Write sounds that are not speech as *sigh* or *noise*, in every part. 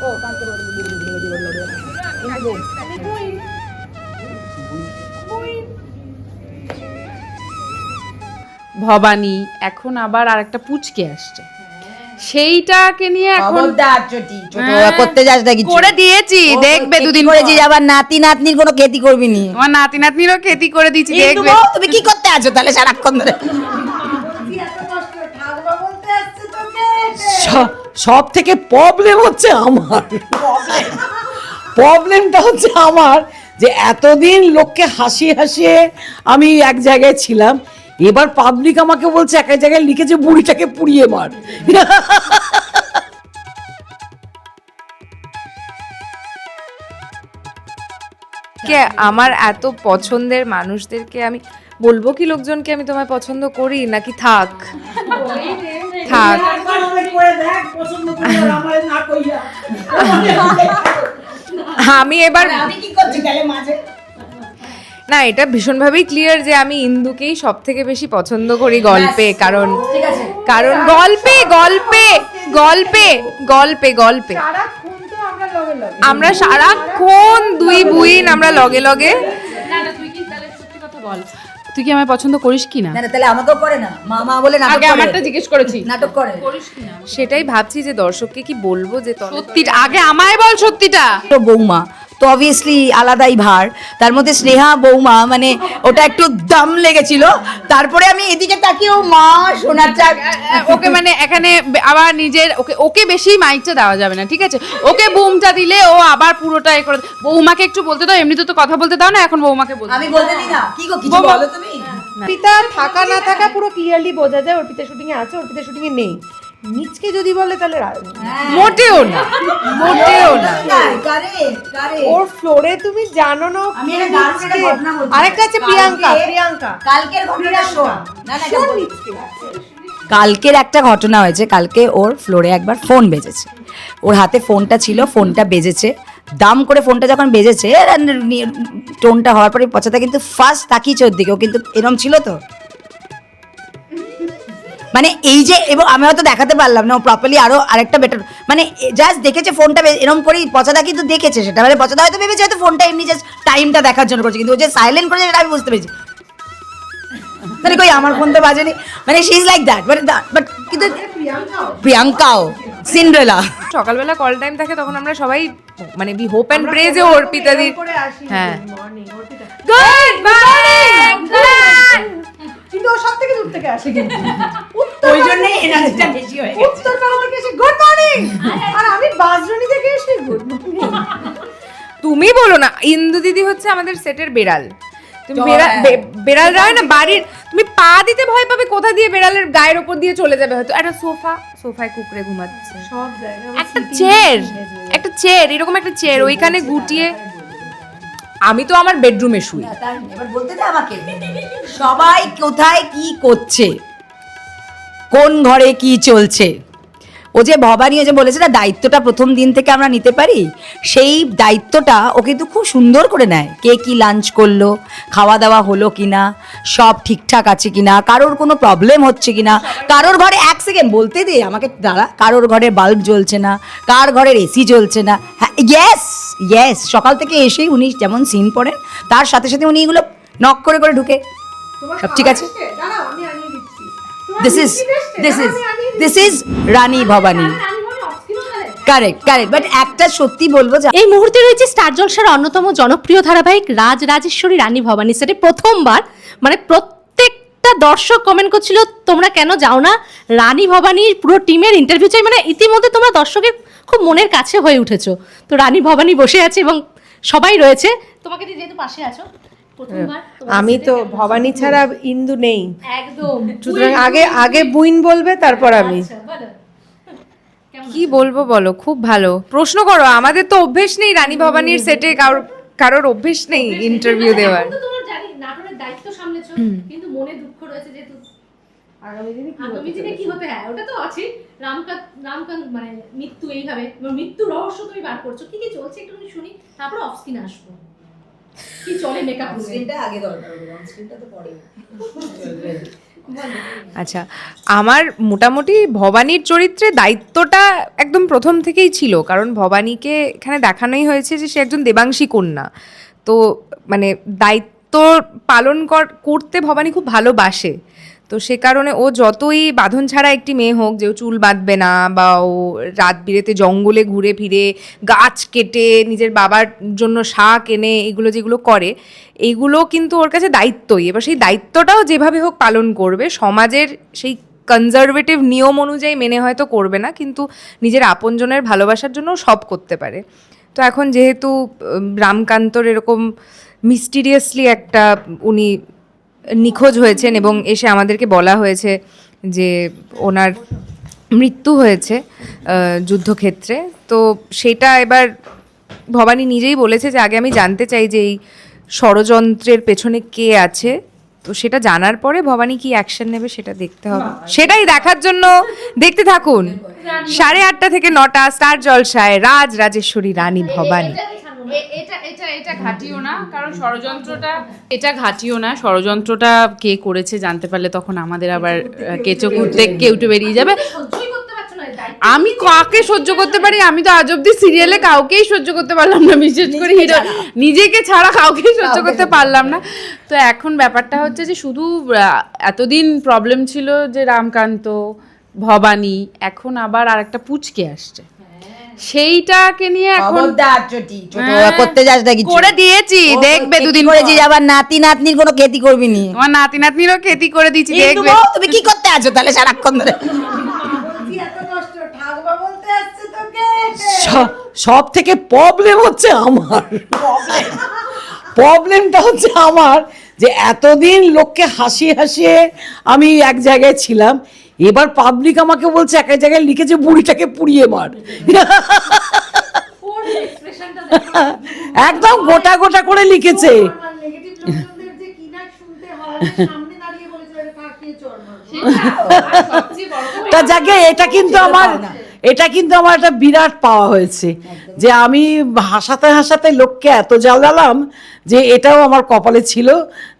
কিন্তু ভবানী এখন আবার আর একটা পুচকে আসছে। সেইটাকে নিয়ে এখন হ্যাঁ, করতে যাস না কিছু। করে দিয়েছি দেখবে দুদিন করেছিস? পর। আবার নাতি নাতনির কোনো ক্ষতি করবি নি? আমার নাতি নাতনিরও খেতি করে দিয়েছি দেখবে। তুমি কি করতে আছো তাহলে সারাক্ষণ ধরে? সব থেকে প্রবলেম হচ্ছে আমার। প্রবলেমটা হচ্ছে আমার যে এতদিন লোককে হাসিয়ে হাসিয়ে আমি এক জায়গায় ছিলাম, এবার পাবলিক আমাকে বলছে, এক জায়গায় লিখেছে, বুড়িটাকে পুড়িয়ে মার। আমার এত পছন্দের মানুষদেরকে আমি বলব কি লোকজনকে আমি তোমায় পছন্দ করি নাকি থাক? থাক। আমি এবার আমি কি করছি তাহলে মাঝে না এটা ভীষণভাবেই ক্লিয়ার যে আমি ইন্দুকেই সব থেকে বেশি পছন্দ করি গল্পে কারণ কারণ গল্পে গল্পে গল্পে গল্পে গল্পে। আমরা সারাক্ষণ দুই বুইন আমরা লগে লগে তুই কি আমায় পছন্দ করিস কি না? না না, তাহলে আমাকেও করে না। মা মা বলে নাটক আগে আমারটা জিজ্ঞেস করেছি। নাটক করে। সেটাই ভাবছি যে দর্শককে কি বলব যে সত্যি আগে আমায় বল সত্যিটা। তো বৌমা তো অবভিয়াসলি আলাদাই ভার। তার মধ্যে স্নেহা বৌমা মানে ওটা একটু দম লেগেছিল। তারপরে আমি এদিকে তাকিয়ে ও মা সোনার চাক। ওকে মানে এখানে আবার নিজের ওকে ওকে বেশি মাইকটা দেওয়া যাবে না ঠিক আছে? ওকে বুমটা দিলে ও আবার পুরোটা এ করে বৌমাকে একটু বলতে দাও এমনিতে তো কথা বলতে দাও না এখন বৌমাকে বলতে আমি বলতে দিই না। কি গো কিছু বলো তুমি? অর্পিতা থাকা না থাকা পুরো ক্লিয়ারলি বোঝা যায় অর্পিতা শুটিং এ আছে অর্পিতা শুটিং এ নেই। নিচকে যদি বলে তাহলে মোটেও না। মোটেও না। *laughs* ওর ফ্লোরে তুমি জানো না। ঘটনা। আরেকটা আছে প্রিয়াঙ্কা প্রিয়াঙ্কা। কালকের ঘটনাটা শোন। না না কালকের একটা ঘটনা হয়েছে কালকে ওর ফ্লোরে একবার ফোন বেজেছে। ওর হাতে ফোনটা ছিল ফোনটা বেজেছে। দাম করে ফোনটা যখন বেজেছে টোনটা হওয়ার পরে পচাটা কিন্তু ফার্স্ট তাকিয়েছে ওর দিকে। ও কিন্তু এরম ছিল তো? মানে এই যে এবং আমি হয়তো দেখাতে পারলাম না ও প্রপারলি আরও আরেকটা বেটার মানে জাস্ট দেখেছে ফোনটা এরম করেই পচাদা কিন্তু দেখেছে সেটা। মানে পচাদা হয়তো ভেবেছে হয়তো ফোনটা এমনি জাস্ট টাইমটা দেখার জন্য করছে কিন্তু ও যে সাইলেন্ট করেছে সেটা আমি বুঝতে পেরেছি। মানে কই আমার ফোন তো বাজেনি। মানে শি ইজ লাইক দ্যাট মানে বাট কিন্তু প্রিয়াঙ্কাও? সিন্ড্রেলা। সকালবেলা কল টাইম থাকে তখন আমরা সবাই মানে বি হোপ এন্ড প্রে যে অর্পিতা দি হ্যাঁ। Good morning Arpita. Good morning কিন্তু ও সব থেকে দূর থেকে আসে কিন্তু। *laughs* ওই জন্যই এনার্জিটা বেশি হয়ে গেছে। উত্তরপাড়া থেকে এসে গুড মর্নিং আর আমি বাসজনি থেকে এসে গুড মর্নিং তুমি বলো না ইন্দু দিদি হচ্ছে আমাদের সেটের বেড়াল। তুমি বেড়াল। বেড়াল না বাড়ির তুমি পা দিতে ভয় পাবে কোথা দিয়ে বেড়ালের গায়ের ওপর দিয়ে চলে যাবে হয়তো। একটা সোফা সোফায় কুকড়ে ঘুমাচ্ছে। সব জায়গায় একটা চেয়ার একটা চেয়ার এরকম একটা চেয়ার ওইখানে গুটিয়ে আমি তো আমার বেডরুমে শুই। এবার বলতে দে আমাকে। সবাই কোথায় কি করছে? কোন ঘরে কি চলছে? ও যে ভবানী ও যে বলেছে না দায়িত্বটা প্রথম দিন থেকে আমরা নিতে পারি? সেই দায়িত্বটা ও কিন্তু খুব সুন্দর করে নেয়। কে কি লাঞ্চ করল খাওয়া দাওয়া হলো কি না সব ঠিকঠাক আছে কি না কারোর কোনো প্রবলেম হচ্ছে কি না কারোর ঘরে এক সেকেন্ড বলতে দে আমাকে দাঁড়া কারোর ঘরে বাল্ব জ্বলছে না কার ঘরের এসি জ্বলছে না। হ্যাঁ ইয়েস ইয়েস সকাল থেকে এসেই উনি যেমন সিন পড়েন তার সাথে সাথে উনি এগুলো নক করে করে ঢুকে। সব ঠিক আছে? This is? This is this is Rani Bhabani correct correct but একটা সত্যি বলব যে এই মুহূর্তে রয়েছে স্টার জলসার অন্যতম জনপ্রিয় ধারাবাহিক রাজ রাজেশ্বরী রানী ভবানী সেটে প্রথমবার মানে প্রত্যেকটা দর্শক কমেন্ট করছিল তোমরা কেন যাও না? রানী ভবানীর পুরো টিমের ইন্টারভিউ চাই মানে ইতিমধ্যে তোমরা দর্শকের খুব মনের কাছে হয়ে উঠেছো। তো রানী ভবানী বসে আছে এবং সবাই রয়েছে। তোমাকে যেহেতু পাশে আছো আমি তো ভবানী ছাড়া ইন্দু নেই। একদম। সুতরাং আগে আগে বুইন বলবে তারপর আমি। আচ্ছা, কি বলব বলো? খুব ভালো। প্রশ্ন করো আমাদের তো অভ্যেস নেই রানী ভবানীর সেটে কারোর কারোর অভ্যেস নেই ইন্টারভিউ দেওয়ার। এখন তো তোমার জানি নাটোরের দায়িত্ব সামলেছো কিন্তু মনে দুঃখ রয়েছে যেহেতু। আগামী দিনে কি আগামী দিনে কি হবে হ্যাঁ ওটা তো আছে রামকান্ত রামকান্ত মানে মৃত্যু এইভাবে মৃত্যু রহস্য তুমি বার করছ। কি কি চলছে একটু শুনি তারপর অফ স্ক্রিন আসব। কি চলে মেকআপ স্ক্রিনটা আগে দরকার স্ক্রিনটা তো পরে আচ্ছা আমার মোটামুটি ভবানীর চরিত্রে দায়িত্বটা একদম প্রথম থেকেই ছিল কারণ ভবানীকে এখানে দেখানোই হয়েছে যে সে একজন দেবাংশী কন্যা। তো মানে দায়িত্ব পালন কর- করতে ভবানী খুব ভালোবাসে। তো সে কারণে ও যতই বাঁধন ছাড়া একটি মেয়ে হোক, যে ও চুল বাঁধবে না বা ও রাত বিরেতে জঙ্গলে ঘুরে ফিরে গাছ কেটে নিজের বাবার জন্য শাক এনে এগুলো যেগুলো করে এইগুলো কিন্তু ওর কাছে দায়িত্বই। এবার সেই দায়িত্বটাও যেভাবে হোক পালন করবে, সমাজের সেই কনজারভেটিভ নিয়ম অনুযায়ী মেনে হয়তো করবে না, কিন্তু নিজের আপনজনের ভালোবাসার জন্য সব করতে পারে। তো এখন যেহেতু রামকান্তর এরকম মিস্টিরিয়াসলি একটা উনি নিখোঁজ হয়েছেন এবং এসে আমাদেরকে বলা হয়েছে যে ওনার মৃত্যু হয়েছে যুদ্ধক্ষেত্রে। তো সেটা এবার ভবানী নিজেই বলেছে যে আগে আমি জানতে চাই যে এই ষড়যন্ত্রের পেছনে কে আছে। তো সেটা জানার পরে ভবানী কি অ্যাকশন নেবে সেটা দেখতে হবে। সেটাই দেখার জন্য দেখতে থাকুন। সাড়ে আটটা থেকে নটা স্টার জলসায় রাজ রাজেশ্বরী রানী ভবানী। ঘাটিও না কারণ ষড়যন্ত্রটা এটা ঘাটিও না ষড়যন্ত্রটা কে করেছে জানতে পারলে তখন আমাদের আবার কেঁচো ঘুরতে কেউটে বেরিয়ে যাবে। আমি কাকে সহ্য করতে পারি? আমি তো আজ অব্দি সিরিয়ালে কাউকেই সহ্য করতে পারলাম না বিশেষ করে হিরো নিজেকে ছাড়া কাউকেই সহ্য করতে পারলাম না। তো এখন ব্যাপারটা হচ্ছে যে শুধু এতদিন প্রবলেম ছিল যে রামকান্ত ভবানী এখন আবার আরেকটা পুচকে আসছে। সেইটাকে নিয়ে এখন খবরদার চটি ছোট হ্যাঁ, করতে যাস না কিছু। করে দিয়েছি দেখবে দুদিন করেছিস? পর। আবার নাতি নাতনির কোনো খেতি করবি নি? তোমার নাতি নাতনিরও খেতি করে দিয়েছি দেখবে তুমি কি করতে আছো তাহলে সারাক্ষণ ধরে? সব থেকে প্রবলেম হচ্ছে আমার। প্রবলেমটা হচ্ছে আমার যে এতদিন লোককে হাসি হাসিয়ে আমি এক জায়গায় ছিলাম এবার পাবলিক আমাকে বলছে এক এক জায়গায় লিখেছে বুড়িটাকে পুড়িয়ে মার। একদম গোটা গোটা করে লিখেছে। তা যাকে এটা কিন্তু আমার এটা কিন্তু আমার একটা বিরাট পাওয়া হয়েছে। যে আমি হাসাতে হাসাতে লোককে এত জ্বালালাম যে এটাও আমার কপালে ছিল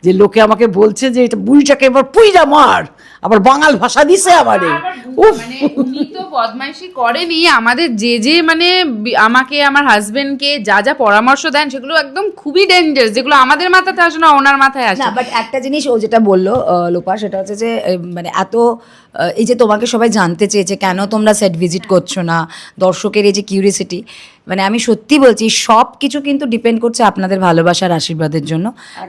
যে লোকে আমাকে বলছে যে এটা বুড়িটাকে এবার পুইরা মার। আবার বাঙাল ভাষা দিছে আমারে। উফ। মানে উনি তো বদমাইশি করেনি আমাদের যে যে মানে আমাকে আমার হাজবেন্ডকে যা যা পরামর্শ দেন সেগুলো একদম খুবই ডেঞ্জার যেগুলো আমাদের মাথাতে আসে না ওনার মাথায় আসে না বাট একটা জিনিস ও যেটা বলল লোপা সেটা হচ্ছে যে মানে এত এই যে তোমাকে সবাই জানতে চেয়েছে কেন তোমরা সেট ভিজিট করছ না? দর্শকের এই যে কিউরিয়াসিটি মানে আমি সত্যি বলছি সব কিছু কিন্তু ডিপেন্ড করছে আপনাদের ভালোবাসার আশীর্বাদের জন্য।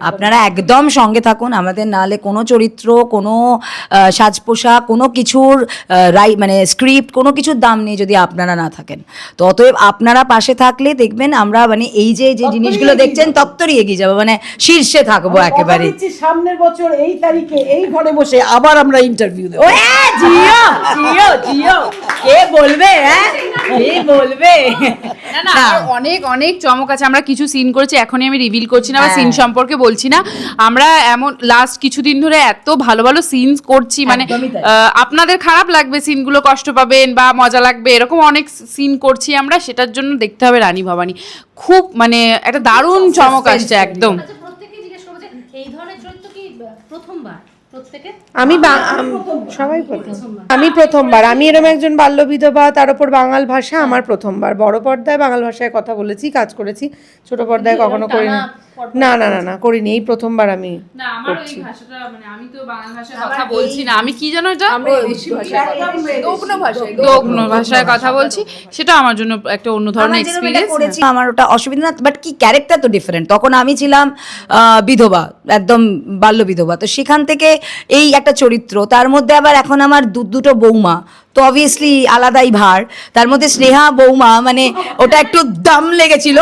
আপনারা একদম সঙ্গে থাকুন আমাদের নালে কোনো চরিত্র কোনো সাজ পোশাক কোনো কিছুর রাই মানে স্ক্রিপ্ট কোনো কিছুর দাম নেই যদি আপনারা না থাকেন। তো অতএব আপনারা পাশে থাকলে দেখবেন আমরা মানে এই যে যে জিনিসগুলো দেখছেন তত্তরই এগিয়ে যাব মানে শীর্ষে থাকব একেবারে সামনের বছর এই তারিখে এই ঘরে বসে আবার আমরা ইন্টারভিউ দেবো। হ্যাঁ, জিও জিও জিও। কে বলবে হ্যাঁ? কে বলবে? না না আর অনেক অনেক চমক আছে। আমরা কিছু সিন করেছি এখনই আমি রিভিল করছি না বা হ্যাঁ। সিন সম্পর্কে বলছি না। আমরা এমন লাস্ট কিছুদিন ধরে এত ভালো ভালো সিনস করছি মানে আপনাদের খারাপ লাগবে সিনগুলো কষ্ট পাবেন বা মজা লাগবে এরকম অনেক সিন করছি আমরা সেটার জন্য দেখতে হবে রানী ভবানী। খুব মানে একটা দারুণ চমক আসছে একদম। আচ্ছা জিজ্ঞেস করব যে এই ধরনের চরিত্র কি প্রথমবার? আমি বা- সবাই প্রথম। আমি প্রথমবার। আমি এরকম একজন বাল্য বিধবা তার উপর বাঙাল ভাষা আমার প্রথমবার। বড় পর্দায় বাঙাল ভাষায় কথা বলেছি কাজ করেছি। ছোট পর্দায় কখনো করিনি। না না না না করিনি। এই প্রথমবার আমি না আমার ওই ভাষাটা মানে আমি তো বাংলা ভাষায় কথা বলছি না। আমি কি জানো এটা? দগ্ন ভাষায় কথা বলছি। সেটা আমার জন্য একটা অন্য ধরনের আমার যেরকম এটা এক্সপিরিয়েন্স করেছি, আমার ওটা অসুবিধা না বাট কি ক্যারেক্টার তো ডিফারেন্ট তখন আমি ছিলাম বিধবা একদম বাল্য বিধবা তো সেখান থেকে এই একটা চরিত্র তার মধ্যে আবার এখন আমার দু দুটো বৌমা। তো অবভিয়াসলি আলাদাই ভার। তার মধ্যে স্নেহা বৌমা মানে ওটা একটু দাম লেগেছিল।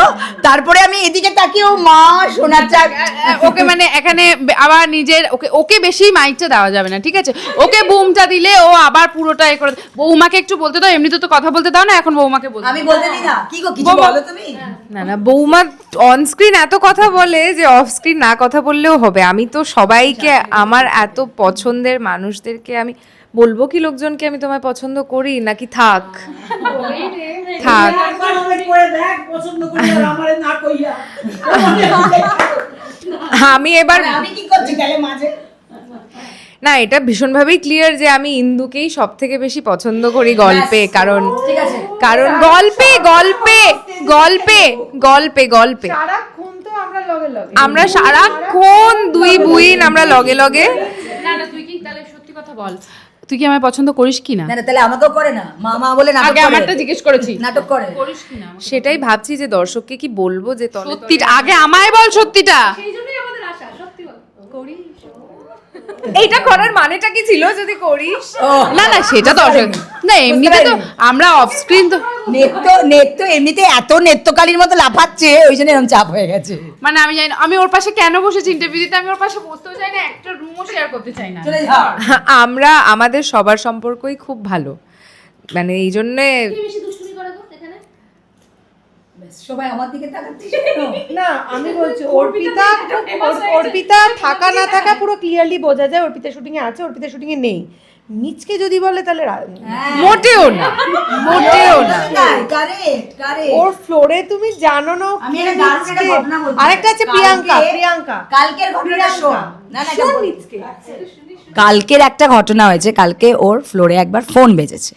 তারপরে আমি এদিকে তাকিয়ে ও মা সোনার চাক। ওকে মানে এখানে আবার নিজের ওকে ওকে বেশি মাইকটা দেওয়া যাবে না ঠিক আছে? ওকে বুমটা দিলে ও আবার পুরোটা এ করে বৌমাকে একটু বলতে দাও এমনিতে তো কথা বলতে দাও না এখন বৌমাকে বলতে আমি বলতে দিই না? কি গো কিছু বলো তুমি? না না বৌমা অন স্ক্রিন এত কথা বলে যে অফ স্ক্রিন না কথা বললেও হবে। আমি তো সবাইকে আমার এত পছন্দের মানুষদেরকে আমি বলব কি লোকজনকে আমি তোমায় পছন্দ করি? নাকি থাক। থাক। আমি এবার আমি কি করছি তাহলে মাঝে না এটা ভীষণভাবেই ক্লিয়ার যে আমি ইন্দুকেই সব থেকে বেশি পছন্দ করি গল্পে কারণ কারণ গল্পে গল্পে গল্পে গল্পে গল্পে। আমরা লগে লগে। আমরা সারাক্ষণ দুই বুইন আমরা লগে লগে না না তুই কি তাহলে সত্যি কথা বল? তুই কি আমায় পছন্দ করিস কি না? না না তাহলে আমাকেও করে না। মা মা বলে নাটক আগে আমারটা জিজ্ঞেস করেছি নাটক করে। করিস কি না সেটাই ভাবছি যে দর্শককে কি বলব যে তোর সত্যি সত্যিটা আগে আমায় বল সত্যিটা। এইটা করার মানেটা কি ছিল যদি করিস? না না সেটা দর্শক না এমনিতে তো আমরা অফ স্ক্রিন তো নেত্য নেত্য এমনিতে এত নেত্যকালীর মতো লাফাচ্ছে ওই জন্য এরকম চাপ হয়ে গেছে। মানে আমি জানি আমি ওর পাশে কেন বসেছি ইন্টারভিউ দিতে? আমি ওর পাশে বসতেও চাই না একটা রুমও শেয়ার করতে চাই না। আমরা আমাদের সবার সম্পর্কই খুব ভালো। মানে এই জন্যে সবাই আমার দিকে না আমি বলছি অর্পিতা অর্পিতা থাকা না থাকা পুরো ক্লিয়ারলি বোঝা যায় অর্পিতা শুটিং এ আছে অর্পিতা শুটিং এ নেই। নিচকে যদি বলে তাহলে রা- মোটেও না। মোটেও না। ওর ফ্লোরে তুমি জানো না আমি একটা দারুণ একটা ঘটনা বলছি। আরেকটা আছে প্রিয়াঙ্কা প্রিয়াঙ্কা। কালকের ঘটনাটা শোন। না না এটা নিচকে কালকের একটা ঘটনা হয়েছে কালকে ওর ফ্লোরে একবার ফোন বেজেছে।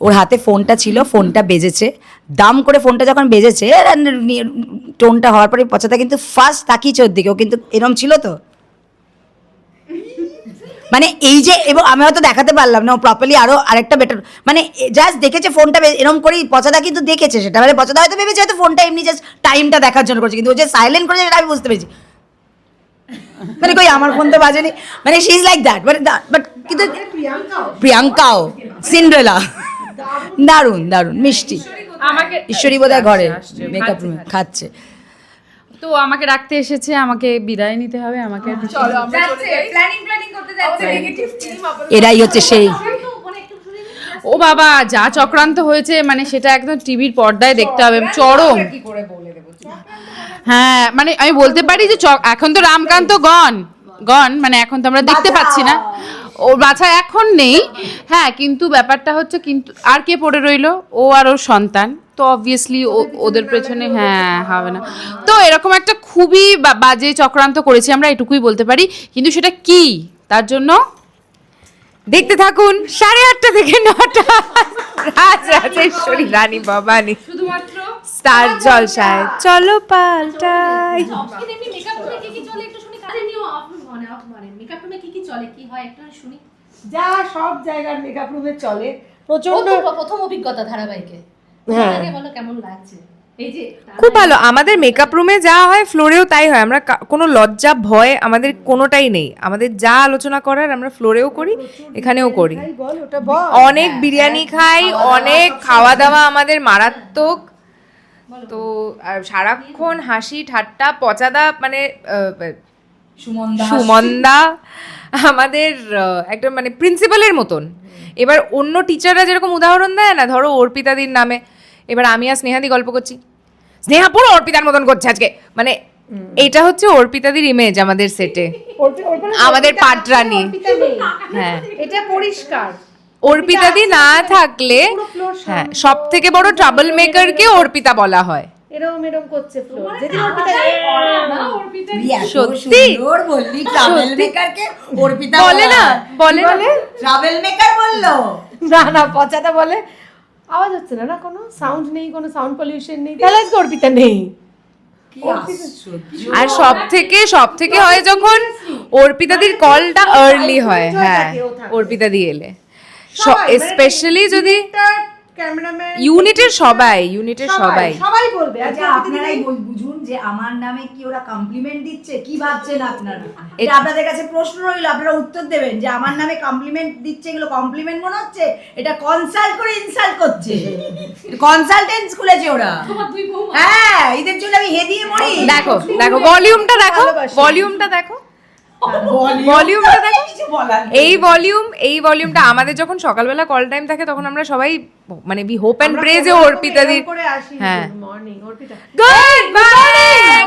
ওর হাতে ফোনটা ছিল ফোনটা বেজেছে। দাম করে ফোনটা যখন বেজেছে টোনটা হওয়ার পরে পচাটা কিন্তু ফার্স্ট তাকিয়েছে ওর দিকে। ও কিন্তু এরম ছিল তো? মানে এই যে এবং আমি হয়তো দেখাতে পারলাম না ও প্রপারলি আরও আরেকটা বেটার মানে জাস্ট দেখেছে ফোনটা এরম করেই পচাদা কিন্তু দেখেছে সেটা। মানে পচাদা হয়তো ভেবেছে হয়তো ফোনটা এমনি জাস্ট টাইমটা দেখার জন্য করেছে কিন্তু ও যে সাইলেন্ট করেছে সেটা আমি বুঝতে পেরেছি। মানে কই আমার ফোন তো বাজেনি। মানে she is like that but but কিন্তু প্রিয়াঙ্কাও সিন্ড্রেলা। দারুণ দারুণ মিষ্টি। আমাকে ঈশ্বরী বোধহয় ঘরে মেকআপ রুমে খাচ্ছে। তো আমাকে রাখতে এসেছে আমাকে বিদায় নিতে হবে আমাকে এরাই হচ্ছে সেই। ও বাবা যা চক্রান্ত হয়েছে মানে সেটা একদম টিভির পর্দায় দেখতে হবে। চরম হ্যাঁ মানে আমি বলতে পারি যে এখন তো রামকান্ত গন গন মানে এখন তো আমরা দেখতে পাচ্ছি না। ও বাছা এখন নেই। হ্যাঁ কিন্তু ব্যাপারটা হচ্ছে কিন্তু আর কে পড়ে রইল? ও আর ওর সন্তান। তো অবভিয়াসলি ওদের পেছনে হ্যাঁ হবে না। তো এরকম একটা খুবই বা- বাজে চক্রান্ত করেছি আমরা এটুকুই বলতে পারি। কিন্তু সেটা কি? তার জন্য দেখতে থাকুন সাড়ে আটটা থেকে নটা। রাজ রাজেশ্বরী রানী ভবানী। শুধুমাত্র স্টার জলসায়। চলো পাল্টাই যা সব জায়গার মেকআপ রুমে চলে। প্রচণ্ড প্রথম অভিজ্ঞতা ধারাবাহিকে। হ্যাঁ। বলো কেমন লাগছে? খুব ভালো। আমাদের মেকআপ রুমে যা হয় ফ্লোরেও তাই হয়। আমরা কোনো লজ্জা ভয় আমাদের কোনোটাই নেই। আমাদের যা আলোচনা করার আমরা ফ্লোরেও করি এখানেও করি। অনেক বিরিয়ানি খাই অনেক খাওয়া দাওয়া আমাদের মারাত্মক। তো আর সারাক্ষণ হাসি ঠাট্টা পচাদা মানে সুমন্দা সুমনদা আমাদের একটা মানে প্রিন্সিপালের মতন। এবার অন্য টিচাররা যেরকম উদাহরণ দেয় না ধরো অর্পিতাদির নামে। এবার আমি আর স্নেহাদি গল্প করছি। স্নেহা পুরো অর্পিতার মতন করছে আজকে। মানে এটা হচ্ছে অর্পিতাদির ইমেজ আমাদের সেটে আমাদের পাটরানী। হ্যাঁ। এটা পরিষ্কার। অর্পিতাদি না থাকলে হ্যাঁ সব থেকে বড় ট্রাবল মেকারকে অর্পিতা বলা হয়। এরকম এরকম করছে ফ্লোর যেদিন অর্পিতা সত্যি? সুন্দর বললি ট্রাভেল মেকারকে অর্পিতা বলে না বলে না। ট্রাভেল মেকার বলল। না না পচাটা বলে। আওয়াজ হচ্ছে না না কোনো সাউন্ড নেই কোনো সাউন্ড পলিউশন নেই। তাহলে আজকে অর্পিতা নেই। আর সব থেকে সব থেকে হয় যখন অর্পিতাদির কলটা আর্লি হয়। হ্যাঁ। অর্পিতাদি এলে। সবাই, মানে স্পেশালি যদি ক্যামেরাম্যান ইউনিটের সবাই ইউনিটের সবাই সবাই। বলবে। আচ্ছা আপনারাই বুঝুন যে আমার নামে কি ওরা কমপ্লিমেন্ট দিচ্ছে কি ভাবছেন আপনারা? এটা- আপনাদের কাছে প্রশ্ন রইল আপনারা উত্তর দেবেন যে আমার নামে কমপ্লিমেন্ট দিচ্ছে এগুলো কমপ্লিমেন্ট মনে হচ্ছে? এটা কনসাল্ট করে ইনসাল্ট করছে। কনসালটেন্ট খুলেছে ওরা। হ্যাঁ এদের জন্য আমি হেদিয়ে মরি। দেখো দেখো ভলিউমটা দেখো ভলিউমটা দেখো। ভলিউমটা দেখো কিছু বলার নেই। এই ভলিউম এই ভলিউমটা আমাদের যখন সকালবেলা কল টাইম থাকে তখন আমরা সবাই মানে বি হোপ এন্ড প্রে যে করে আসি হ্যাঁ। Good morning Arpita. Good morning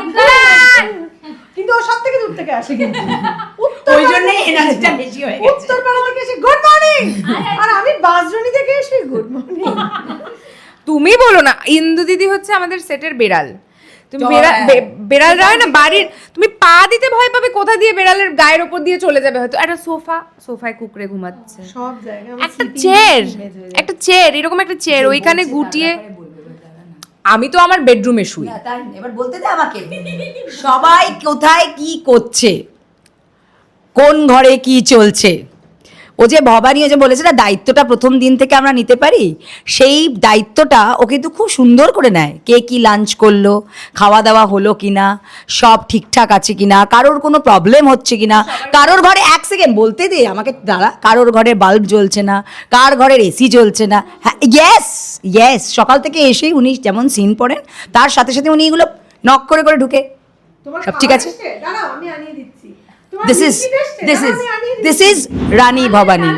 কিন্তু ও সব থেকে দূর থেকে আসে কিন্তু। *laughs* ওই জন্যই এনার্জিটা বেশি হয়ে গেছে। উত্তর পাড়া থেকে এসে গুড মর্নিং আর আমি বাসজনি থেকে এসে গুড মর্নিং তুমি বলো না ইন্দু দিদি হচ্ছে আমাদের সেটের বেড়াল। তুমি বেড়াল। বেড়াল না বাড়ির তুমি পা দিতে ভয় পাবে কোথা দিয়ে বেড়ালের গায়ের ওপর দিয়ে চলে যাবে হয়তো। একটা সোফা সোফায় কুকড়ে ঘুমাচ্ছে। সব জায়গায় একটা চেয়ার একটা চেয়ার এরকম একটা চেয়ার ওইখানে গুটিয়ে আমি তো আমার বেডরুমে শুই। এবার বলতে দে আমাকে। সবাই কোথায় কি করছে? কোন ঘরে কি চলছে? ও যে ভবানী ও যে বলেছে না দায়িত্বটা প্রথম দিন থেকে আমরা নিতে পারি? সেই দায়িত্বটা ও কিন্তু খুব সুন্দর করে নেয়। কে কি লাঞ্চ করল খাওয়া দাওয়া হলো কিনা সব ঠিকঠাক আছে কিনা কারোর কোনো প্রবলেম হচ্ছে কিনা কারোর ঘরে এক সেকেন্ড বলতে দে আমাকে দাঁড়া কারোর ঘরে বাল্ব জ্বলছে না কার ঘরের এসি জ্বলছে না। হ্যাঁ ইয়েস ইয়েস সকাল থেকে এসেই উনি যেমন সিন পড়েন তার সাথে সাথে উনি এগুলো নক করে করে ঢুকে। সব ঠিক আছে? দাঁড়াও আমি আনিয়ে দিচ্ছি। This is? This is this is Rani Bhabani.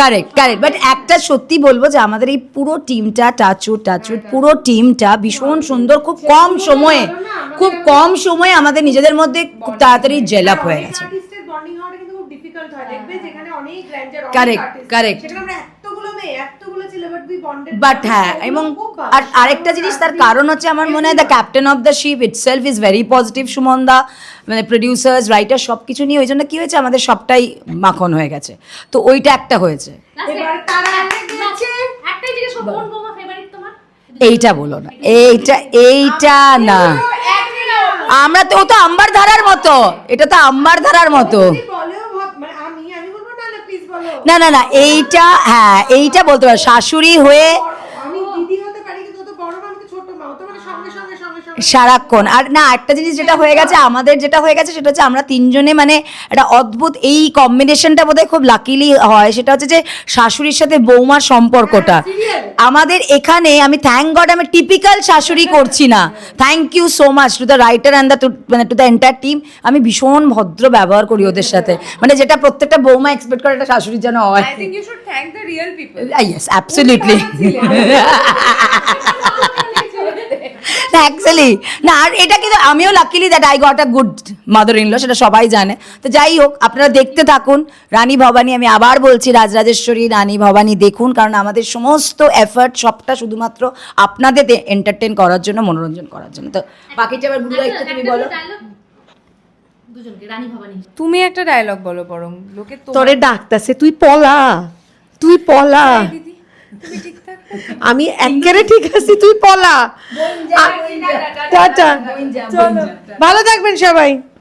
Correct correct but একটা সত্যি বলব যে আমাদের এই পুরো টিমটা টাচুট টাচুট পুরো টিমটা ভীষণ সুন্দর খুব কম সময়ে খুব কম সময়ে আমাদের নিজেদের মধ্যে খুব তাড়াতাড়ি জেলাপ হয়ে গেছে। আর্টিস্টের বন্ডিং বাট হ্যাঁ এবং আর আরেকটা জিনিস তার কারণ হচ্ছে আমার মনে হয় the captain of the ship itself is very positive Suman দা মানে প্রডিউসার্স রাইটার সব কিছু নিয়ে ওই জন্য কি হয়েছে আমাদের সবটাই মাখন হয়ে গেছে। তো ওইটা একটা হয়েছে? এইটা বলো না। এইটা এইটা না। আমরা তো ও তো আম্বার ধারার মতো। এটা তো আম্বার ধারার মতো বলেও ভাব- মানে আমি আমি বলব না না না না এইটা হ্যাঁ এইটা বলতে পারো। শাশুড়ি হয়ে আমি দিদি হতে পারি কিন্তু ও তো বড় মা আমি তো ছোট মা ও তো মানে সঙ্গে সঙ্গে সঙ্গে সঙ্গে সারাক্ষণ। আর না একটা জিনিস যেটা হয়ে গেছে আমাদের যেটা হয়ে গেছে সেটা হচ্ছে আমরা তিনজনে মানে একটা অদ্ভুত এই কম্বিনেশনটা বোধহয় খুব লাকিলি হয়। সেটা হচ্ছে যে শাশুড়ির সাথে বৌমার সম্পর্কটা। আমাদের এখানে আমি থ্যাংক গড আমি টিপিক্যাল শাশুড়ি করছি না। Thank you so much to the writer and the মানে টু দ্য এন্টায়ার টিম আমি ভীষণ ভদ্র ব্যবহার করি ওদের সাথে। মানে যেটা প্রত্যেকটা বৌমা এক্সপেক্ট করে একটা শাশুড়ির যেন হয়। ইয়েস অ্যাবসলিউটলি *laughs* না অ্যাকচুয়ালি না আর এটা কিন্তু আমিও luckily that I got a good mother in law সেটা সবাই জানে। তো যাই হোক আপনারা দেখতে থাকুন। রানী ভবানী আমি আবার বলছি রাজরাজেশ্বরী রানী ভবানী দেখুন কারণ আমাদের সমস্ত এফার্ট সবটা শুধুমাত্র আপনাদের এন্টারটেন করার জন্য মনোরঞ্জন করার জন্য। তো বাকিটা এবার গুরু দায়িত্ব তুমি বলো। তুমি একটা ডায়লগ বলো বরং লোকে তোরে ডাকতাছে তুই পলা তুই পলা। তুমি ঠিকঠাক আমি একেবারে ঠিক আছি তুই পলা। টাটা। ভালো থাকবেন সবাই।